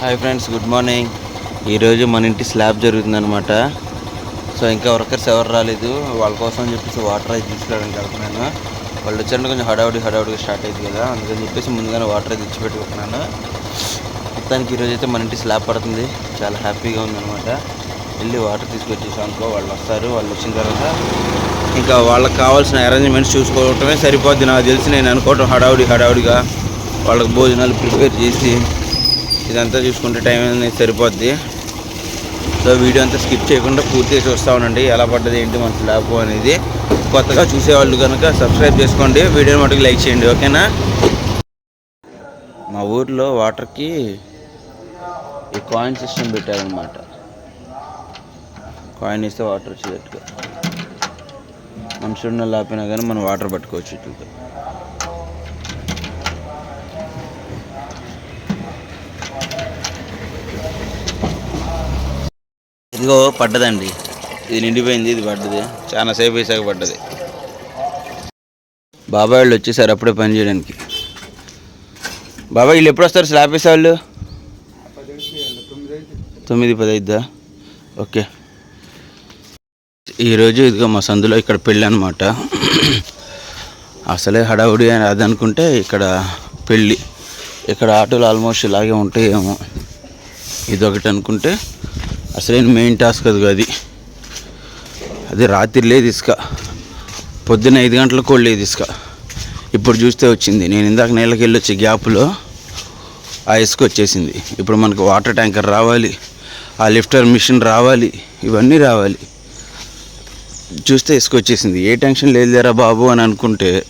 Hi friends good morning. ఈరోజు మన ఇంటి స్లాబ్ జరుగుతుందనమాట సో ఇంకా వర్కర్స్ ఎవరు రాలేదు. వాళ్ళ కోసం అని చెప్పేసి వాటర్ అయితే తీసుకురావడానికి వెళ్తున్నాను. వాళ్ళు వచ్చారంటే కొంచెం హడావుడి హడావుడిగా స్టార్ట్ అయింది కదా. అందుకని చెప్పేసి ముందుగానే వాటర్ అయితే ఇచ్చి పెట్టుకుంటున్నాను. మొత్తానికి ఈరోజు అయితే మన ఇంటి స్లాబ్ పడుతుంది. చాలా హ్యాపీగా ఉందన్నమాట. వెళ్ళి వాటర్ తీసుకొచ్చేసాం అనుకో వాళ్ళు వస్తారు. వాళ్ళు వచ్చిన తర్వాత ఇంకా వాళ్ళకి కావాల్సిన అరేంజ్మెంట్స్ చూసుకోవటమే సరిపోద్ది. నాకు తెలిసి నేను అనుకోవటం హడావుడి హడావుడిగా వాళ్ళకి భోజనాలు ప్రిపేర్ చేసి ఇదంతా చూసుకుంటే టైం అనేది సరిపోద్ది. సో వీడియో అంతా స్కిప్ చేయకుండా పూర్తిగా చూస్తూ ఉండండి. ఎలా పడ్డది ఏంటి మన స్లాబ్ అనేది. కొత్తగా చూసేవాళ్ళు కనుక సబ్స్క్రైబ్ చేసుకోండి. వీడియోని మటుకు లైక్ చేయండి. ఓకేనా? మా ఊర్లో వాటర్కి ఈ కాయిన్ సిస్టమ్ పెట్టారనమాట కాయిన్ ఇస్తే వాటర్ వచ్చేటట్టుగా. మనుషున్న లేకపోయినా కానీ మనం వాటర్ పట్టుకోవచ్చు ఇట్లతో ఇదిగో పడ్డదండి. ఇది నిండిపోయింది ఇది పడ్డది. చాలా సేపు వేసాక పడ్డది. బాబాయ్ వాళ్ళు వచ్చేసారు అప్పుడే పని చేయడానికి. బాబాయ్ వీళ్ళు ఎప్పుడు వస్తారు? స్లాబ్ వేసే వాళ్ళు? తొమ్మిది పది అయిద్దా? ఓకే. ఈరోజు ఇదిగో మా సందులో ఇక్కడ పెళ్ళి అనమాట అసలే హడావుడి అని అదనుకుంటే ఇక్కడ పెళ్ళి. ఇక్కడ ఆటోలు ఆల్మోస్ట్ ఇలాగే ఉంటాయేమో. ఇదొకటి అనుకుంటే అసలేం మెయిన్ టాస్క్ అది అది. అది రాత్రి లేదు ఇసుక. పొద్దున్న ఐదు గంటలకు కూడా లేదు ఇసుక. ఇప్పుడు చూస్తే వచ్చింది. నేను ఇందాక నీళ్ళకి వెళ్ళి వచ్చే గ్యాప్లో ఆ ఇసుక వచ్చేసింది. ఇప్పుడు మనకు వాటర్ ట్యాంకర్ రావాలి ఆ లిఫ్టర్ మిషన్ రావాలి ఇవన్నీ రావాలి. చూస్తే ఇసుక వచ్చేసింది. ఏ టెన్షన్ లేదులేరా బాబు అని అనుకుంటే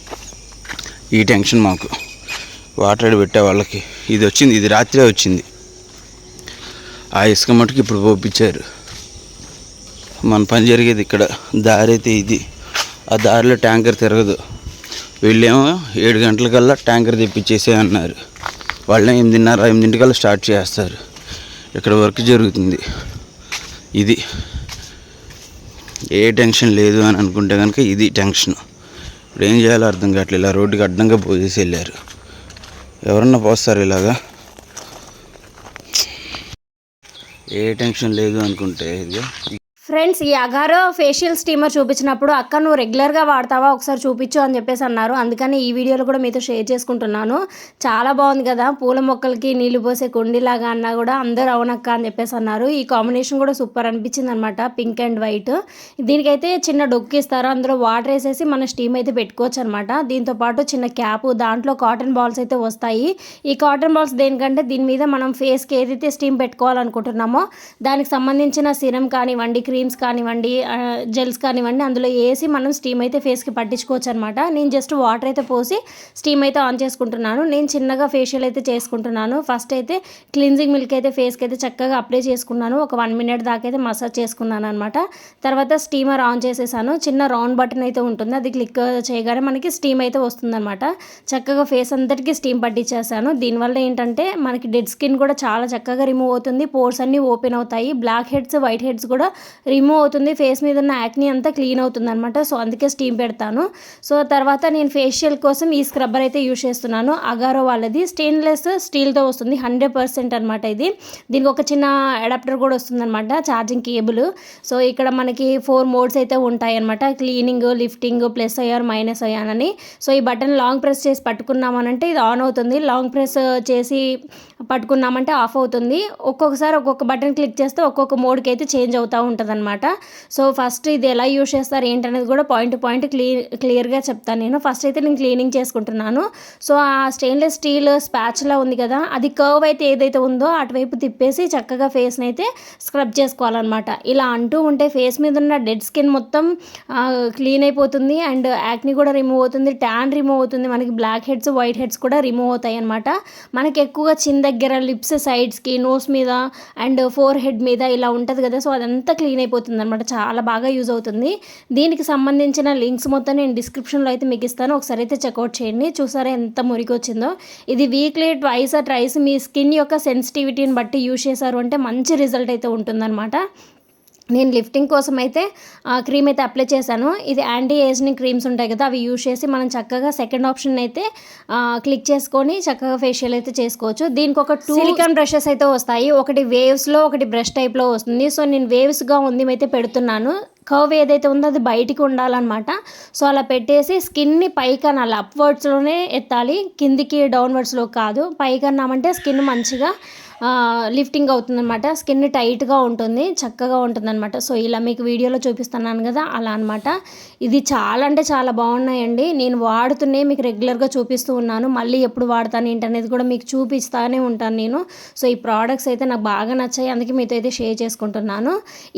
ఈ టెన్షన్ మాకు. వాటర్ పెట్టే వాళ్ళకి. ఇది వచ్చింది. ఇది రాత్రే వచ్చింది. ఆ ఇసుక మటుకు ఇప్పుడు పోపించారు మన పని జరిగేది ఇక్కడ. దారి అయితే ఇది. ఆ దారిలో ట్యాంకర్ తిరగదు. వీళ్ళేమో ఏడు గంటలకల్లా ట్యాంకర్ తెప్పించేసే అన్నారు. వాళ్ళే ఎనిమిదిన్నర ఎనిమిదింటికల్లా స్టార్ట్ చేస్తారు. ఇక్కడ వర్క్ జరుగుతుంది. ఇది. ఏ టెన్షన్ లేదు అని అనుకుంటే కనుక ఇది టెన్షన్. ఇప్పుడు ఏం చేయాలో అర్థం కావట్లేదు. ఇలా రోడ్డుకి అడ్డంగా పోసేసి వెళ్ళారు. ఎవరన్నా పోస్తారు ఇలాగా? ఏ టెన్షన్ లేదు అనుకుంటే ఇది. ఫ్రెండ్స్ ఈ అగారో ఫేషియల్ స్టీమర్ చూపించినప్పుడు అక్క నువ్వు రెగ్యులర్గా వాడతావా? ఒకసారి చూపించు అని చెప్పేసి అన్నారు. అందుకని ఈ వీడియోలో కూడా మీతో షేర్ చేసుకుంటున్నాను. చాలా బాగుంది కదా? పూల మొక్కలకి నీళ్ళు పోసే కుండీలాగా అన్నా కూడా అందరూ అవునక్క అని చెప్పేసి అన్నారు. ఈ కాంబినేషన్ కూడా సూపర్ అనిపించింది అనమాట పింక్ అండ్ వైట్ దీనికైతే చిన్న డొక్కు ఇస్తారు. అందులో వాటర్ వేసేసి మన స్టీమ్ అయితే పెట్టుకోవచ్చు అనమాట దీంతో పాటు చిన్న క్యాప్ దాంట్లో కాటన్ బాల్స్ అయితే వస్తాయి. ఈ కాటన్ బాల్స్ దేనికంటే దీని మీద మనం ఫేస్కి ఏదైతే స్టీమ్ పెట్టుకోవాలనుకుంటున్నామో దానికి సంబంధించిన సిరం కానివ్వండి క్రీమ్స్ కానివ్వండి జెల్స్ కానివ్వండి అందులో వేసి మనం స్టీమ్ అయితే ఫేస్కి పట్టించుకోవచ్చు అనమాట నేను జస్ట్ వాటర్ అయితే పోసి స్టీమ్ అయితే ఆన్ చేసుకుంటున్నాను. నేను చిన్నగా ఫేషియల్ అయితే చేసుకుంటున్నాను. ఫస్ట్ అయితే క్లిన్జింగ్ మిల్క్ అయితే ఫేస్కి అయితే చక్కగా అప్లై చేసుకున్నాను. ఒక వన్ మినిట్ దాకా అయితే మసాజ్ చేసుకున్నాను అనమాట తర్వాత స్టీమర్ ఆన్ చేసేసాను. చిన్న రౌండ్ బటన్ అయితే ఉంటుంది. అది క్లిక్ చేయగానే మనకి స్టీమ్ అయితే వస్తుందన్నమాట. చక్కగా ఫేస్ అంతటికి స్టీమ్ పట్టించేసాను. దీనివల్ల ఏంటంటే మనకి డెడ్ స్కిన్ కూడా చాలా చక్కగా రిమూవ్ అవుతుంది. పోర్స్ అన్నీ ఓపెన్ అవుతాయి. బ్లాక్ హెడ్స్ వైట్ హెడ్స్ కూడా రిమూవ్ అవుతుంది ఫేస్ మీద ఉన్న యాక్ని అంతా క్లీన్ అవుతుంది అనమాట సో అందుకే స్టీమ్ పెడతాను. సో తర్వాత నేను ఫేషియల్ కోసం ఈ స్క్రబ్బర్ అయితే యూజ్ చేస్తున్నాను. అగారో వాళ్ళది. స్టెయిన్లెస్ స్టీల్తో వస్తుంది. హండ్రెడ్ పర్సెంట్ అనమాట ఇది. దీనికి ఒక చిన్న అడాప్టర్ కూడా వస్తుంది అనమాట ఛార్జింగ్ కేబుల్. సో ఇక్కడ మనకి ఫోర్ మోడ్స్ అయితే ఉంటాయన్నమాట. క్లీనింగ్ లిఫ్టింగ్ ప్లస్ అయ్యారు మైనస్ అయ్యానని సో ఈ బటన్ లాంగ్ ప్రెస్ చేసి పట్టుకున్నామనంటే ఇది ఆన్ అవుతుంది. లాంగ్ ప్రెస్ చేసి పట్టుకున్నామంటే ఆఫ్ అవుతుంది. ఒక్కొక్కసారి ఒక్కొక్క బటన్ క్లిక్ చేస్తే ఒక్కొక్క మోడ్కి అయితే చేంజ్ అవుతూ ఉంటుంది అనమాట. సో ఫస్ట్ ఇది ఎలా యూస్ చేస్తారు ఏంటనేది కూడా పాయింట్ టు పాయింట్ క్లీ క్లియర్గా చెప్తాను నేను. ఫస్ట్ అయితే నేను క్లీనింగ్ చేసుకుంటున్నాను. సో ఆ స్టెయిన్లెస్ స్టీల్ స్పాచ్లా ఉంది కదా అది కర్వ్ అయితే ఏదైతే ఉందో అటువైపు తిప్పేసి చక్కగా ఫేస్ని అయితే స్క్రబ్ చేసుకోవాలన్నమాట. ఇలా అంటూ ఉంటే ఫేస్ మీద ఉన్న డెడ్ స్కిన్ మొత్తం క్లీన్ అయిపోతుంది. అండ్ యాక్ని కూడా రిమూవ్ అవుతుంది. ట్యాన్ రిమూవ్ అవుతుంది. మనకి బ్లాక్ హెడ్స్ వైట్ హెడ్స్ కూడా రిమూవ్ అవుతాయి అనమాట మనకి ఎక్కువగా చిన్న దగ్గర లిప్స్ సైడ్స్కి నోస్ మీద అండ్ ఫోర్ హెడ్ మీద ఇలా ఉంటుంది కదా సో అదంతా క్లీన్ అయిపోతుంది అనమాట చాలా బాగా యూజ్ అవుతుంది. దీనికి సంబంధించిన లింక్స్ మొత్తం నేను డిస్క్రిప్షన్లో అయితే మీకు ఇస్తాను. ఒకసారి అయితే చెక్అవుట్ చేయండి. చూసారా ఎంత మురికి వచ్చిందో ఇది వీక్లీ ట్వైస్ ఆ ట్రైస్ మీ స్కిన్ యొక్క సెన్సిటివిటీని బట్టి యూజ్ చేశారు అంటే మంచి రిజల్ట్ అయితే ఉంటుందన్నమాట. నేను లిఫ్టింగ్ కోసం అయితే క్రీమ్ అయితే అప్లై చేశాను. ఇది యాంటీ ఏజింగ్ క్రీమ్స్ ఉంటాయి కదా అవి యూజ్ చేసి మనం చక్కగా సెకండ్ ఆప్షన్ అయితే క్లిక్ చేసుకొని చక్కగా ఫేషియల్ అయితే చేసుకోవచ్చు. దీనికి ఒక టూ సిలికాన్ బ్రషెస్ అయితే వస్తాయి. ఒకటి వేవ్స్లో ఒకటి బ్రష్ టైప్లో వస్తుంది. సో నేను వేవ్స్గా ఉంది అయితే పెడుతున్నాను. కర్వ్ ఏదైతే ఉందో అది బయటికి ఉండాలన్నమాట. సో అలా పెట్టేసి స్కిన్ని పైకన అలా అప్వర్డ్స్లోనే ఎత్తాలి. కిందికి డౌన్వర్డ్స్లో కాదు. పైకన్నామంటే స్కిన్ మంచిగా లిఫ్టింగ్ అవుతుందన్నమాట. స్కిన్ టైట్గా ఉంటుంది చక్కగా ఉంటుందన్నమాట. సో ఇలా మీకు వీడియోలో చూపిస్తున్నాను కదా అలా అనమాట ఇది చాలా అంటే చాలా బాగున్నాయండి. నేను వాడుతూనే మీకు రెగ్యులర్గా చూపిస్తూ ఉన్నాను. మళ్ళీ ఎప్పుడు వాడతాను ఏంటనేది కూడా మీకు చూపిస్తానే ఉంటాను నేను. సో ఈ ప్రోడక్ట్స్ అయితే నాకు బాగా నచ్చాయి. అందుకే మీతో అయితే షేర్ చేసుకుంటున్నాను.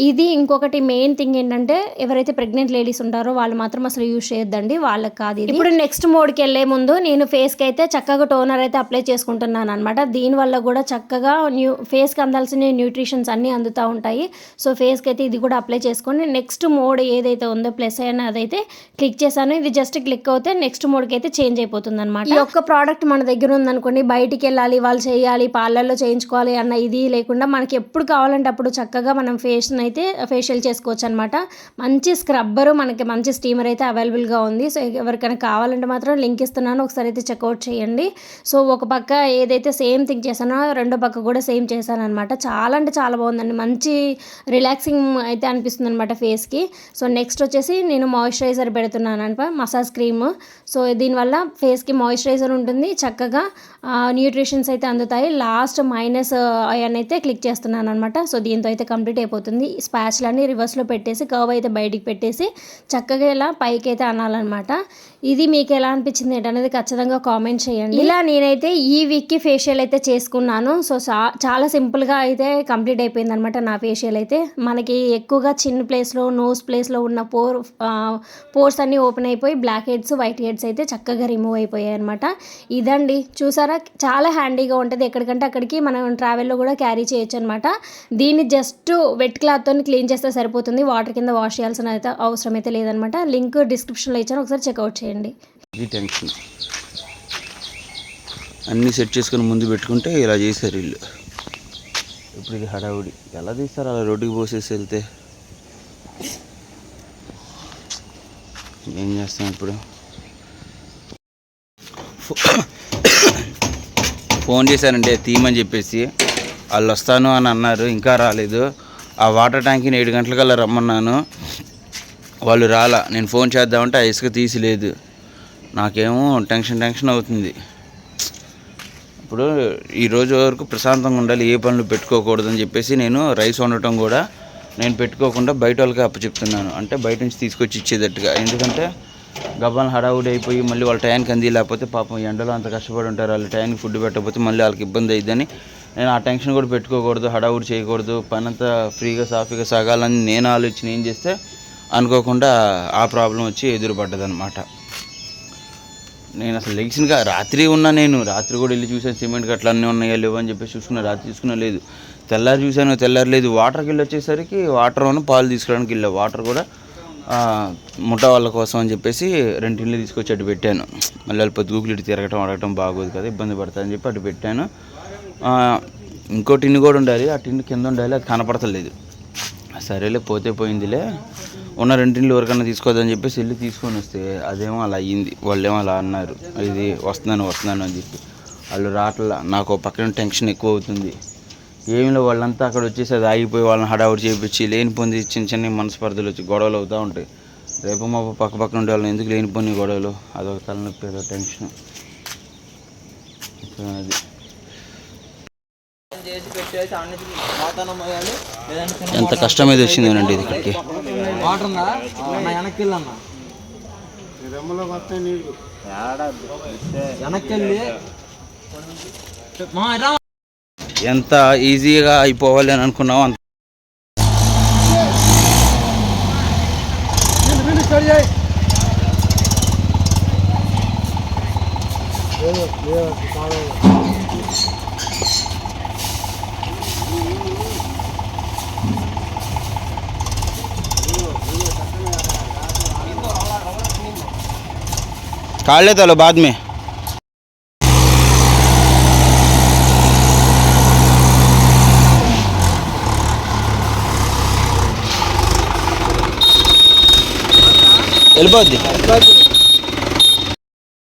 ఇది ఇంకొకటి మెయిన్ థింగ్ ఏంటంటే ఎవరైతే ప్రెగ్నెంట్ లేడీస్ ఉంటారో వాళ్ళు మాత్రం అసలు యూజ్ చేయొద్దండి. వాళ్ళకి కాదు ఇది. ఇప్పుడు నెక్స్ట్ మోడ్కి వెళ్ళే ముందు నేను ఫేస్కి అయితే చక్కగా టోనర్ అయితే అప్లై చేసుకుంటున్నాను అనమాట దీనివల్ల కూడా చక్కగా న్యూ ఫేస్కి అందాల్సిన న్యూట్రిషన్స్ అన్నీ అందుతూ ఉంటాయి. సో ఫేస్కి అయితే ఇది కూడా అప్లై చేసుకొని నెక్స్ట్ మోడ్ ఏదైతే ఉందో ప్లస్ అయినా అదైతే క్లిక్ చేశాను. ఇది జస్ట్ క్లిక్ అవుతే నెక్స్ట్ మోడ్కి అయితే చేంజ్ అయిపోతుంది అనమాట ఈ ఒక్క ప్రోడక్ట్ మన దగ్గర ఉందనుకోండి బయటికి వెళ్ళాలి వాళ్ళు చేయాలి పార్లర్లో చేయించుకోవాలి అన్న ఇది లేకుండా మనకి ఎప్పుడు కావాలంటే అప్పుడు చక్కగా మనం ఫేస్ని అయితే ఫేషియల్ చేసుకోవచ్చు అనమాట మంచి స్క్రబ్బరు మనకి మంచి స్టీమర్ అయితే అవైలబుల్గా ఉంది. సో ఎవరికైనా కావాలంటే మాత్రం లింక్ ఇస్తున్నాను. ఒకసారి అయితే చెక్అవుట్ చేయండి. సో ఒక పక్క ఏదైతే సేమ్ థింగ్ చేశానో రెండో పక్క కూడా సేమ్ చేశాను అనమాట చాలా అంటే చాలా బాగుందండి. మంచి రిలాక్సింగ్ అయితే అనిపిస్తుంది అనమాట ఫేస్కి. సో నెక్స్ట్ వచ్చేసి నేను మాయిశ్చరైజర్ పెడుతున్నాను అనమాట మసాజ్ క్రీమ్. సో దీనివల్ల ఫేస్కి మాయిశ్చరైజర్ ఉంటుంది. చక్కగా న్యూట్రిషన్స్ అయితే అందుతాయి. లాస్ట్ మైనస్ అయన్ అయితే క్లిక్ చేస్తున్నాను అనమాట సో దీంతో అయితే కంప్లీట్ అయిపోతుంది. స్పాచ్లన్నీ రివర్స్లో పెట్టేసి కర్వ్ అయితే బయటికి పెట్టేసి చక్కగా ఇలా పైకి అయితే అనాలన్నమాట. ఇది మీకు ఎలా అనిపించింది ఏంటనేది ఖచ్చితంగా కామెంట్ చేయండి. ఇలా నేనైతే ఈ వీక్కి ఫేషియల్ అయితే చేసుకున్నాను. సో చా- చాలా సింపుల్గా అయితే కంప్లీట్ అయిపోయింది అనమాట నా ఫేషియల్ అయితే. మనకి ఎక్కువగా చిన్న ప్లేస్లో నోస్ ప్లేస్లో ఉన్న పోర్ పోర్స్ అన్నీ ఓపెన్ అయిపోయి బ్లాక్ హెడ్స్ వైట్ హెడ్స్ అయితే చక్కగా రిమూవ్ అయిపోయాయి అనమాట ఇదండి. చూసారా? చాలా హ్యాండీగా ఉంటుంది. ఎక్కడికంటే అక్కడికి మనం ట్రావెల్లో కూడా క్యారీ చేయొచ్చు అనమాట దీన్ని జస్ట్ వెట్ క్లాత్తో క్లీన్ చేస్తే సరిపోతుంది. వాటర్ కింద వాష్ చేయాల్సిన అయితే అవసరం అయితే లేదనమాట లింక్ డిస్క్రిప్షన్లో ఇచ్చాను. ఒకసారి చెక్అవుట్ చేయండి. అన్నీ సెట్ చేసుకొని ముందు పెట్టుకుంటే ఇలా చేశారు వీళ్ళు. ఇప్పుడు ఇది హడావుడి. ఎలా తీస్తారు? అలా రోడ్డుకి పోసేసి వెళ్తే. ఏం చేస్తాం ఇప్పుడు? ఫోన్ చేశానంటే తీయమని చెప్పేసి. వాళ్ళు వస్తాను అని అన్నారు ఇంకా రాలేదు. ఆ వాటర్ ట్యాంక్ని ఏడు గంటలకల్లా రమ్మన్నాను. వాళ్ళు రాలా. నేను ఫోన్ చేద్దామంటే ఆ ఇసుక తీసి లేదు. నాకేమో టెన్షన్ టెన్షన్ అవుతుంది. ఇప్పుడు ఈ రోజు వరకు ప్రశాంతంగా ఉండాలి ఏ పనులు పెట్టుకోకూడదని చెప్పేసి నేను రైస్ వండటం కూడా నేను పెట్టుకోకుండా బయట వాళ్ళకి అప్పచెప్తున్నాను. అంటే బయట నుంచి తీసుకొచ్చి ఇచ్చేటట్టుగా. ఎందుకంటే గబ్బాలు హడావుడి అయిపోయి మళ్ళీ వాళ్ళ టైంకి అంది లేకపోతే పాపం ఎండలో అంత కష్టపడి ఉంటారు వాళ్ళ టైంకి ఫుడ్ పెట్టకపోతే మళ్ళీ వాళ్ళకి ఇబ్బంది అయ్యిద్దని నేను ఆ టెన్షన్ కూడా పెట్టుకోకూడదు హడావుడి చేయకూడదు పని అంతా ఫ్రీగా సాఫీగా సాగాలని నేను ఆలోచన ఏం చేస్తే అనుకోకుండా ఆ ప్రాబ్లం వచ్చి ఎదురుపడ్డదనమాట నేను అసలు లెగిసినగా రాత్రి ఉన్నా నేను రాత్రి కూడా వెళ్ళి చూసాను సిమెంట్ గట్ల అన్నీ ఉన్నాయా లేవు అని చెప్పేసి చూసుకున్నా రాత్రి చూసుకున్నా లేదు. తెల్లారి చూశాను తెల్లారలేదు వాటర్కి వెళ్ళి వచ్చేసరికి వాటర్ ఉన్న పాలు తీసుకోవడానికి వెళ్ళా. వాటర్ కూడా ముఠ ముఠా వాళ్ళ కోసం అని చెప్పేసి రెండు తీసుకొచ్చి అటు పెట్టాను. మళ్ళీ వాళ్ళు పొద్దుగుకులు ఇటు తిరగటం అడగటం బాగోదు కదా ఇబ్బంది పడతాయని చెప్పి అటు పెట్టాను. ఇంకో టిన్ను కూడా ఉండాలి ఆ టిన్ కింద ఉండాలి అది కనపడతలేదు. సరేలే పోతే పోయిందిలే. ఉన్న రెండింటిలో వరకన్నా తీసుకోవద్దని చెప్పేసి వెళ్ళి తీసుకొని వస్తే అదేమో అలా అయ్యింది. వాళ్ళేమో అలా అన్నారు. ఇది వస్తున్నాను వస్తున్నాను అని చెప్పి. వాళ్ళు రావట్ల. నాకు పక్కన టెన్షన్ ఎక్కువ అవుతుంది. ఏమిలో వాళ్ళంతా అక్కడ వచ్చేసి అది ఆగిపోయి వాళ్ళని హడావుడి చేయించి లేనిపోంది చిన్న చిన్న మనస్పర్ధలు వచ్చి గొడవలు అవుతూ ఉంటాయి. రేపు మా పక్క పక్కన ఉండే వాళ్ళని ఎందుకు లేనిపోని గొడవలు? అదొక తలనొప్పి అదొక టెన్షన్. అది చేసి పెట్టేసి అన్ని వాతావరణం పోయాలి లేదంటే చిన్న ఎంత కష్టం మీద వచ్చిందేనండి ఇది ఇక్కడికి. వాటర్ ఉందా వెనక్కి వెనక్కి వెళ్ళి మా రా. ఎంత ఈజీగా అయిపోవాలి అని అనుకున్నావు అంత काट लेता लो बाद में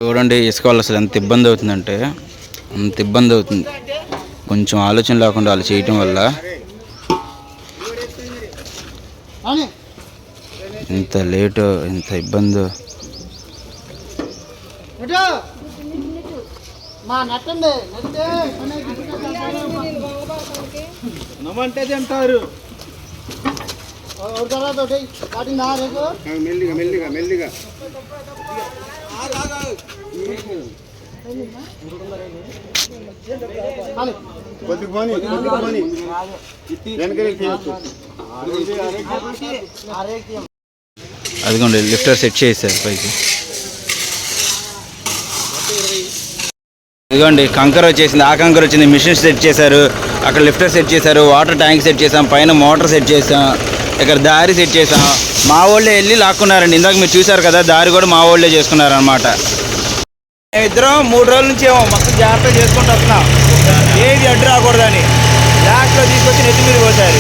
చూడండి ఇసుకోవాలి అసలు ఎంత ఇబ్బంది అవుతుందంటే అంత ఇబ్బంది అవుతుంది. కొంచెం ఆలోచన లేకుండా వాళ్ళు చేయటం వల్ల ఇంత లేటు ఇంత ఇబ్బంది. నమ్మంటే తింటారు. మెల్లిగా మెల్లిగా మెల్లిగా. పోనీ పోనీ. అదిగోండి లిఫ్టర్ సెట్ చేశారు పైకి. ఇదిగోండి కంకర్ వచ్చేసింది. ఆ కంకర్ వచ్చింది. మిషన్ సెట్ చేశారు. అక్కడ లిఫ్టర్ సెట్ చేశారు. వాటర్ ట్యాంక్ సెట్ చేసాం పైన మోటార్ సెట్ చేసాం ఇక్కడ దారి సెట్ చేసాం మా వాళ్ళే వెళ్ళి లాక్కున్నారండి. ఇందాక మీరు చూసారు కదా దారి కూడా మా వాళ్ళే చేసుకున్నారు అనమాట ఇద్దరం మూడు రోజుల నుంచి ఏమో మొత్తం జాగ్రత్త చేసుకుంటూ వస్తున్నాం. ఏది అడ్డు రాకూడదని. లాస్ట్లో తీసుకొచ్చి నెత్తి మీద పోసారు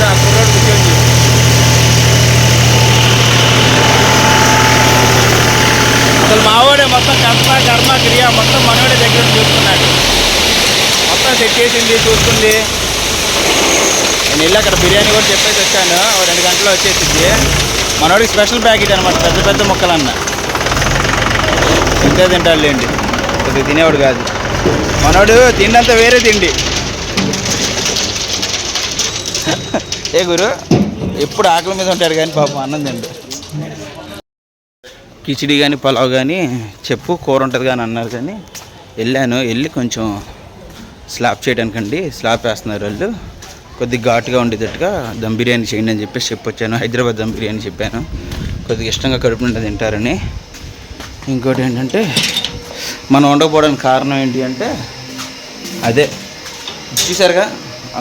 అసలు మావాడే మొత్తం కర్మ కర్మ క్రియ మొత్తం మనవాడే దగ్గర ఉండి చూసుకున్నాడు మొత్తం సెట్ చేసింది చూసుకుంది నేను వెళ్ళి అక్కడ బిర్యానీ కూడా చెప్పేసి వచ్చాను. ఓ రెండు గంటలు వచ్చేసింది. మనోడికి స్పెషల్ ప్యాకెట్ అనమాట పెద్ద పెద్ద ముక్కలన్న. తింటే తింటాడులేండి. కొద్దిగా తినేవాడు కాదు. మనోడు తిండంతా వేరే తిండి. ఏ గురు ఎప్పుడు ఆకలి మీద ఉంటాడు కానీ పాపం అన్నం తిండు. కిచిడి కానీ పలావ్ కానీ చెప్పు కూర ఉంటుంది కానీ అన్నారు కానీ వెళ్ళాను. వెళ్ళి కొంచెం స్లాబ్ చేయడానికండి. స్లాబ్ వేస్తున్నారు వాళ్ళు. కొద్దిగా ఘాటుగా ఉండేటట్టుగా దమ్ బిర్యానీ చేయండి అని చెప్పేసి చెప్పొచ్చాను. హైదరాబాద్ దమ్ బిర్యానీ చెప్పాను. కొద్దిగా ఇష్టంగా కడుపు నిండా తింటారని. ఇంకోటి ఏంటంటే మనం ఉండకపోవడానికి కారణం ఏంటి అంటే అదే. చూసారుగా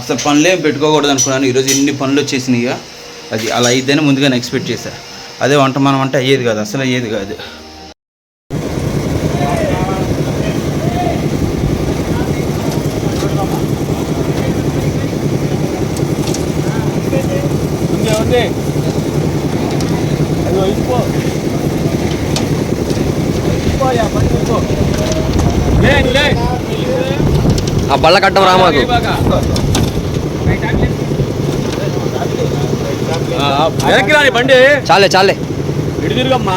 అసలు పనులే పెట్టుకోకూడదు అనుకున్నాను ఈరోజు ఎన్ని పనులు వచ్చేసినాయి అది అలా అయిద్దని ముందుగానే ఎక్స్పెక్ట్ చేశాను అదే వంట మనం అంటే అయ్యేది కాదు. అసలు అయ్యేది కాదు ఉంది పని ఆ బళ్ళ కట్టం రా మాకు. వెనక్కి రాని బండి. చాలే చాలే. ఇటు తిరుగమ్మా.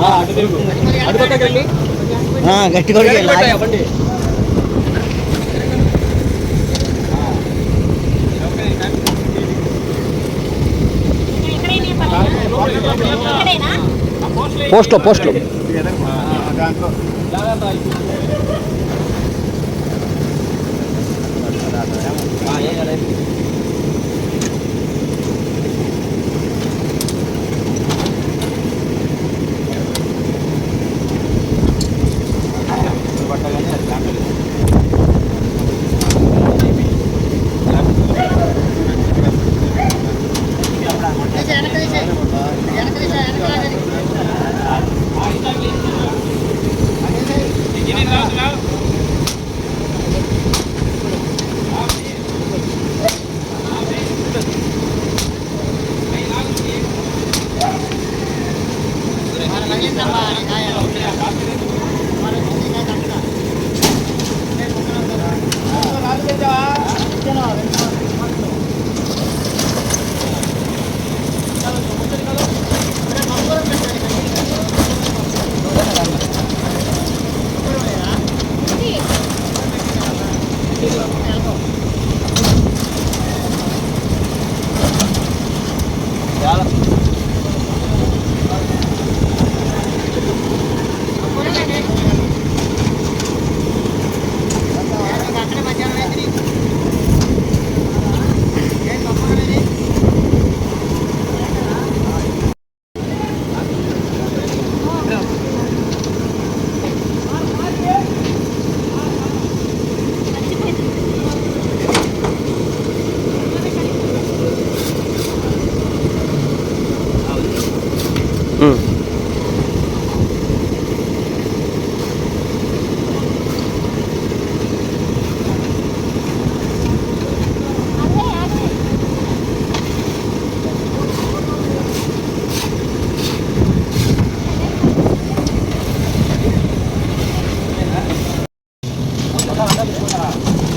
ఆ, అటు తిరుగు. అటు పక్కకి వెళ్ళు. గట్టి బండి? పోస్ట్లో పోస్ట్లో Спасибо.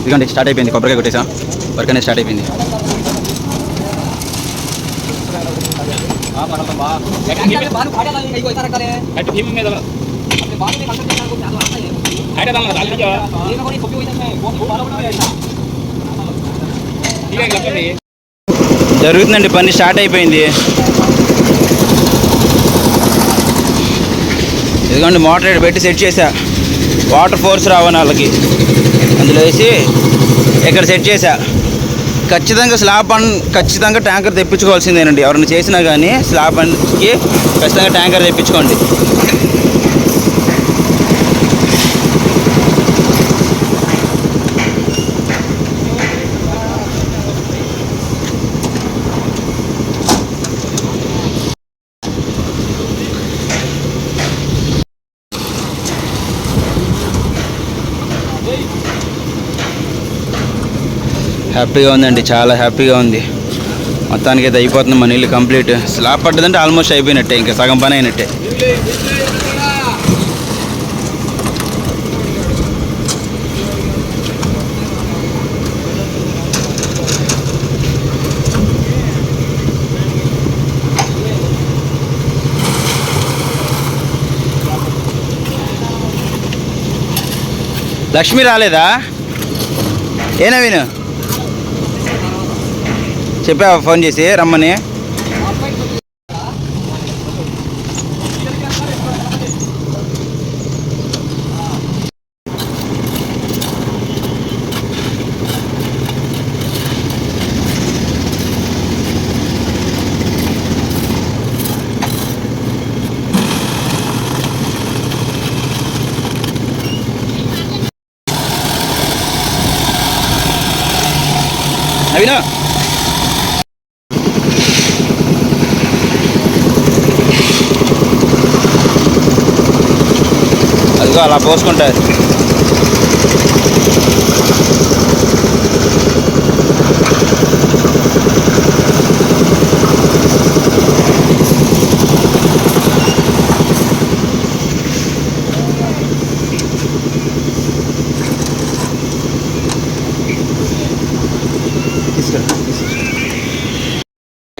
ఇదిగోండి స్టార్ట్ అయిపోయింది కొబ్బరికాయ కొట్టేసా? వర్క్ అనేది స్టార్ట్ అయిపోయింది. జరుగుతుందండి పని స్టార్ట్ అయిపోయింది. ఇదిగోండి మోటర్ పెట్టి సెట్ చేశా వాటర్ ఫోర్స్ రావని వాళ్ళకి. అందులో వేసి ఇక్కడ సెట్ చేశా. ఖచ్చితంగా స్లాబ్ అన్ ఖచ్చితంగా ట్యాంకర్ తెప్పించుకోవాల్సిందేనండి. ఎవరైనా చేసినా కానీ స్లాబ్ అన్కి ఖచ్చితంగా ట్యాంకర్ తెప్పించుకోండి. హ్యాపీగా ఉందండి చాలా హ్యాపీగా ఉంది. మొత్తానికి అయితే అయిపోతుంది మన ఇల్లు కంప్లీట్. స్లాబ్ పడ్డదంటే ఆల్మోస్ట్ అయిపోయినట్టే ఇంకా సగం పని అయినట్టే. లక్ష్మి రాలేదా? ఏనా విను చెప్పావా ఫోన్ చేసి రమ్మని. నవీనా? అదిగో అలా పోసుకుంటారు.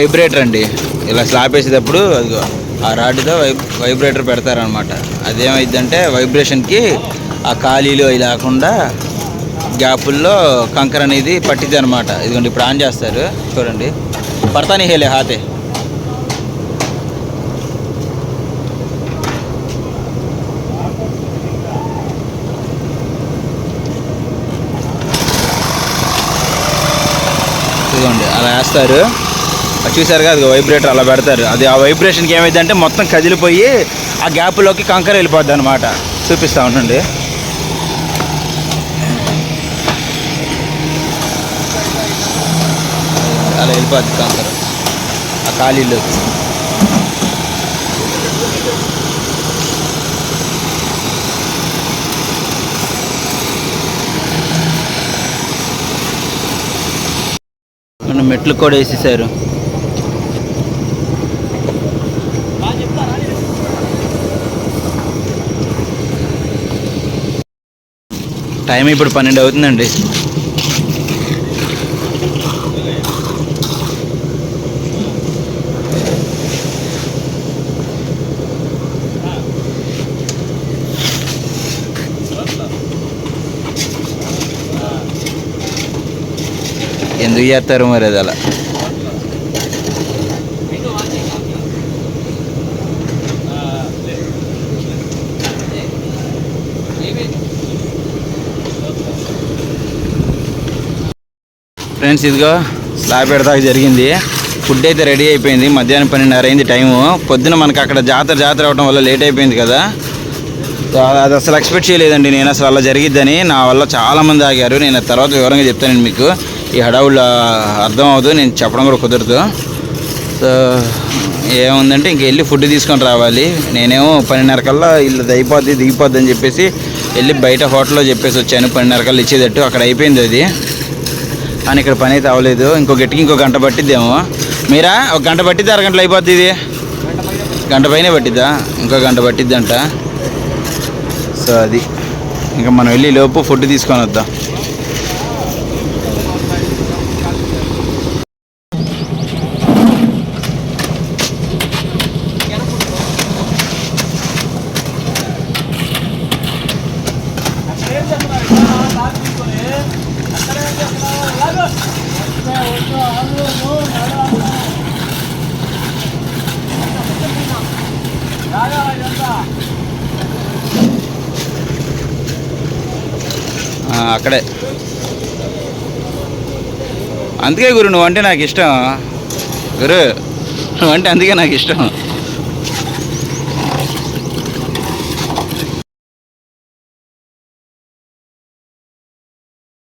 వైబ్రేటర్ అండి. ఇలా స్లాబ్ వేసేటప్పుడు అదిగో ఆ రాడ్తో వైబ్ వైబ్రేటర్ పెడతారనమాట అదేమైందంటే వైబ్రేషన్కి ఆ ఖాళీలు అవి లేకుండా గ్యాపుల్లో కంకర అనేది పట్టిద్ది అనమాట ఇదిగోండి ఇప్పుడు ఆన్ చేస్తారు. చూడండి. పడతాని హేలే హాతే. ఇదిగోండి అలా వేస్తారు. చూసారుగా అది వైబ్రేటర్ అలా పెడతారు. అది ఆ వైబ్రేషన్కి ఏమైందంటే మొత్తం కదిలిపోయి ఆ గ్యాప్లోకి కంకర వెళ్ళిపోద్ది అనమాట చూపిస్తా ఉండండి. అలా వెళ్ళిపోద్ది కంకర. ఆ ఖాళీలోకి మెట్లు కూడా వేసేసారు. టైం ఇప్పుడు పన్నెండు అవుతుందండి. ఎందుకు చేస్తారు మరి అది అలా? ఫ్రెండ్స్ ఇదిగో స్లాబ్ పెడతాక జరిగింది. ఫుడ్ అయితే రెడీ అయిపోయింది. మధ్యాహ్నం పన్నెండున్నర అయింది టైము. పొద్దున మనకు అక్కడ జాతర జాతర అవడం వల్ల లేట్ అయిపోయింది కదా. అది అసలు ఎక్స్పెక్ట్ చేయలేదండి నేను అసలు అలా జరిగిద్దని. నా వల్ల చాలామంది ఆగారు. నేను తర్వాత వివరంగా చెప్తాను మీకు. ఈ హడావుల్లో అర్థం అవ్వదు. నేను చెప్పడం కూడా కుదరదు. సో ఏముందంటే ఇంక వెళ్ళి ఫుడ్ తీసుకొని రావాలి. నేనేమో పన్నెండున్నర కల్లా ఇల్లు అయిపోద్ది దిగిపోద్ది అని చెప్పేసి వెళ్ళి బయట హోటల్లో చెప్పేసి వచ్చాను. పన్నెండున్నర కల్లా ఇచ్చేటట్టు. అక్కడ అయిపోయింది అది. కానీ ఇక్కడ పని అయితే అవ్వలేదు. ఇంకో గట్టికి ఇంకో గంట పట్టిద్దేమో. మీరా? ఒక గంట పట్టిద్ది అరగంటలో అయిపోద్ది ఇది? గంట పైనే పట్టిద్దా? ఇంకో గంట పట్టిద్దంట. సో అది. ఇంకా మనం వెళ్ళి లోపు ఫుడ్ తీసుకొని వద్దాం. అక్కడే. అందుకే గురు నువ్వు అంటే నాకు ఇష్టం గురు నువ్వు అంటే అందుకే నాకు ఇష్టం